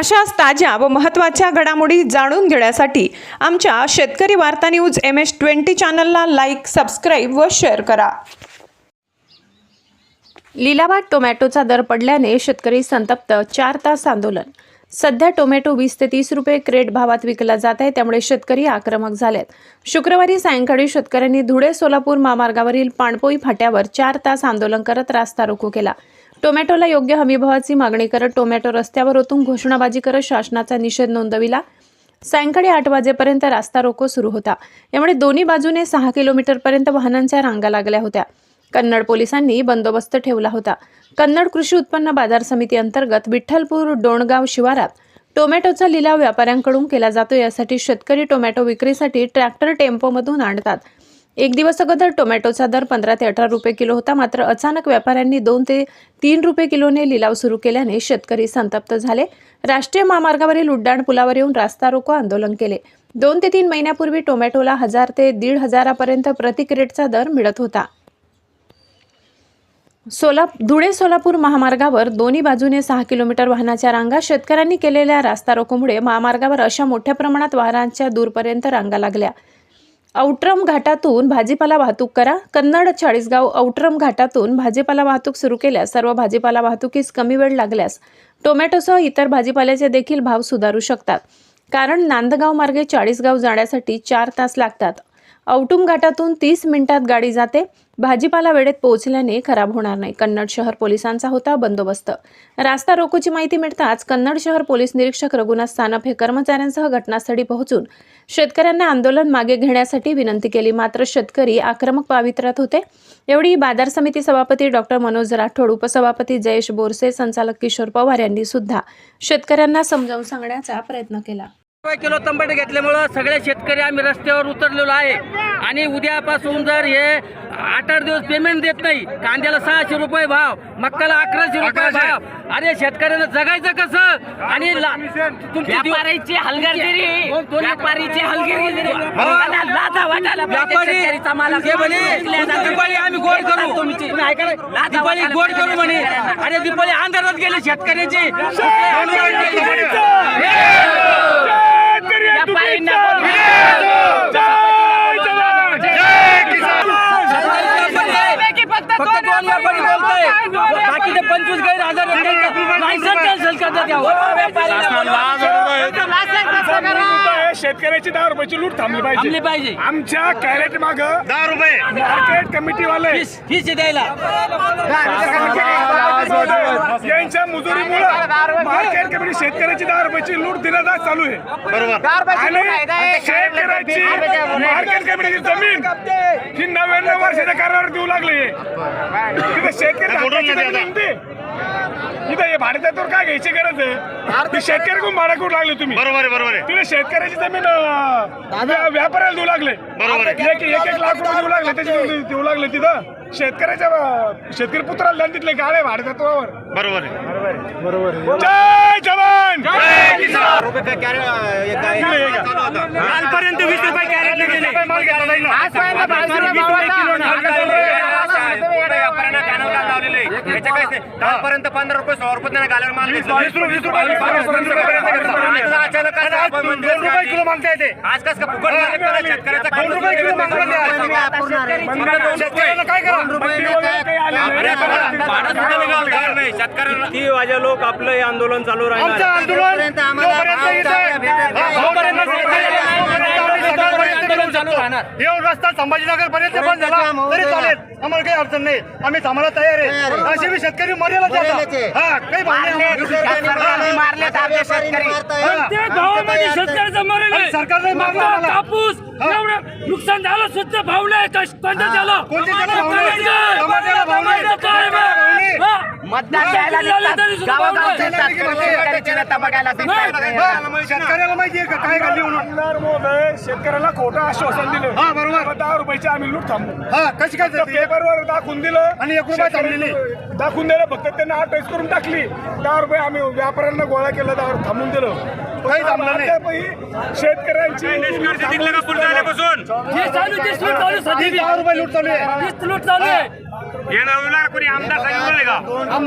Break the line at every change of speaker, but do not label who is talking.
अशाच ताज्या व महत्त्वाच्या घडामोडी जाणून घेण्यासाठी आमच्या शेतकरी वार्ता न्यूज एम एस ट्वेंटी चॅनलला लाईक सबस्क्राईब व शेअर करा. लिलावात टोमॅटोचा दर पडल्याने शेतकरी संतप्त चार तास आंदोलन. सध्या टोमॅटो वीस ते तीस रुपये क्रेट भावात विकला जात आहे त्यामुळे शेतकरी आक्रमक झालेत. शुक्रवारी सायंकाळी शेतकऱ्यांनी धुळे सोलापूर महामार्गावरील पाणपोई फाट्यावर चार तास आंदोलन करत रास्ता रोको केला. टोमॅटोला योग्य हमीभावाची मागणी करत टोमॅटो रस्त्यावर ओतून घोषणाबाजी करत शासनाचा निषेध नोंदविला. सायंकाळी आठ वाजेपर्यंत रास्ता रोको सुरू होता. यामुळे दोन्ही बाजूने सहा किलोमीटरपर्यंत वाहनांच्या रांगा लागल्या होत्या. कन्नड पोलिसांनी बंदोबस्त ठेवला होता. कन्नड कृषी उत्पन्न बाजार समिती अंतर्गत विठ्ठलपूर डोणगाव शिवारात टोमॅटोचा लिलाव व्यापाऱ्यांकडून केला जातो. यासाठी शेतकरी टोमॅटो विक्रीसाठी ट्रॅक्टर टेम्पोमधून आणतात. एक दिवस अगोदर टोमॅटोचा दर पंधरा ते अठरा रुपये किलो होता. मात्र अचानक व्यापाऱ्यांनी दोन ते तीन रुपये किलोने लिलाव सुरू केल्याने शेतकरी संतप्त झाले. राष्ट्रीय महामार्गावरील उड्डाण पुलावर येऊन रास्ता रोको आंदोलन केले. दोन ते तीन महिन्यापूर्वी टोमॅटोला हजार ते दीड हजारापर्यंत प्रति क्रेटचा दर मिळत होता. सोला धुळे सोलापूर महामार्गावर दोन्ही बाजूने सहा किलोमीटर वाहनाच्या रांगा. शेतकऱ्यांनी केलेल्या रास्ता रोकोमुळे महामार्गावर अशा मोठ्या प्रमाणात वाहनांच्या दूरपर्यंत रांगा लागल्या. औट्रम घाटातून भाजीपाला वाहतूक करा. कन्नड चाळीसगाव औट्रम घाटातून भाजीपाला वाहतूक सुरू केल्यास सर्व भाजीपाला वाहतुकीस कमी वेळ लागल्यास टोमॅटोसह इतर भाजीपाल्याचे देखील भाव सुधारू शकतात. कारण नांदगाव मार्गे चाळीसगाव जाण्यासाठी चार तास लागतात. औटुम घाटातून तीस मिनिटात गाडी जाते. भाजीपाला वेळेत पोहोचल्याने खराब होणार नाही. कन्नड शहर पोलिसांचा होता बंदोबस्त. रास्ता रोकोची माहिती मिळताच कन्नड शहर पोलीस निरीक्षक रघुनाथ सानप हे कर्मचाऱ्यांसह घटनास्थळी पोहोचून शेतकऱ्यांना आंदोलन मागे घेण्यासाठी विनंती केली. मात्र शेतकरी आक्रमक पावित्र्यात होते. एवढी बाजार समिती सभापती डॉक्टर मनोज राठोड उपसभापती जयेश बोरसे संचालक किशोर पवार यांनी सुद्धा शेतकऱ्यांना समजावून सांगण्याचा प्रयत्न केला.
किलो टमाटे घेतल्यामुळं सगळे शेतकरी आम्ही रस्त्यावर उतरलेलो आहे. आणि उद्यापासून जर हे आठ आठ दिवस पेमेंट देत नाही. कांद्याला सहाशे रुपये भाव मक्काला अकराशे रुपये भाव. अरे शेतकऱ्यांना जगायचं कसं? आणि
व्यापारीची हलगर्गिरी व्यापारीची हलगर्गिरी वाटायला.
दिवाळी आम्ही गोड करू. गोड करू म्हणे. अरे दिवाळी अंधारात गेली शेतकऱ्याची. बाकीचे पंचवीस गैर हजार लायसन्स कॅन्सल करतात
शेतकऱ्याची दहा रुपयाची लूट थांबली
थांबली
पाहिजे.
पाहिजे
आमच्या कॅरेट माग दहा रुपये. मार्केट कमिटी वाले
फीस
यांच्या मुजुरीमुळे मार्केट कमिटी शेतकऱ्याची दहा रुपयाची लूट दिला चालू आहे. बरोबर. आणि शेतकऱ्याची मार्केट कमिटीची जमीन ही नव्याण्णव वर्षाच्या करारावर देऊ लागली तिथे शेतकरी हक्काची जमीन आहे ती. इथं हे भाडेतत्वावर काय घ्यायची गरज आहे? ती शेतकरी कोण भाडा करू लागले तुम्ही.
बरोबर आहे बरोबर आहे.
तिने शेतकऱ्याची जमीन अं, व्या- व्यापाऱ्याला देऊ लागले.
बरोबर आहे.
एक एक एक लाख रुपये देऊ लागले त्याची देऊ लागले तिथं. शेतकऱ्याच्या अं, शेतकरी पुत्राला द्या तिथले गाळे भाडे तत्वावर
बरोबर आहे.
जय जवान!
कालपर्यंत वीस रुपये कॅरेट पंधरा रुपये? सोळा माल
वीस रुपये वीस रुपये पर्यंत
आज अचानक कस का फुकट शेतकऱ्याचा
शेतकऱ्याला
लोक आपलं हे आंदोलन चालू राहणार
आमचं आंदोलन जोपर्यंत इथे- हा, जोपर्यंत शेतकऱ्याला आम्ही सकाळपर्यंत
राहणार.
येऊन रस्ता संभाजीनगर पर्यंत बंद झाला तरी चालेल. आम्हाला काही अडचण नाही. आम्ही थांबायला तयार आहे. असे मी शेतकरी मर्याला जातात हा काही. सरकारने मारलं.
नुकसान झालं सुद्धा भाव नाही कोणतं झालं?
मतदान द्यायला निघतात गावोगाव. फिरतात शेतकऱ्याची बघायला
शेतकऱ्याला माहितीये का? काय म्हणून? शेतकऱ्याला खोटं आश्वासन दिलं. हा बरोबर. दहा रुपयाची आम्ही लूट थांबलो. हा कशी काय पेपरवर दाखवून दिलं. आणि एक रुपये थांबलेली? दाखवून दिलं फक्त त्यांना अटॅच करून टाकली. दहा रुपये आम्ही व्यापाऱ्यांना गोळा केला दहा थांबून दिलं. काही थांबलं नाही. शेतकऱ्यांची
हे चालू लूट चालू सध्या लूट चालू आहे.
येणार कोणी आमदार सांगितलं का?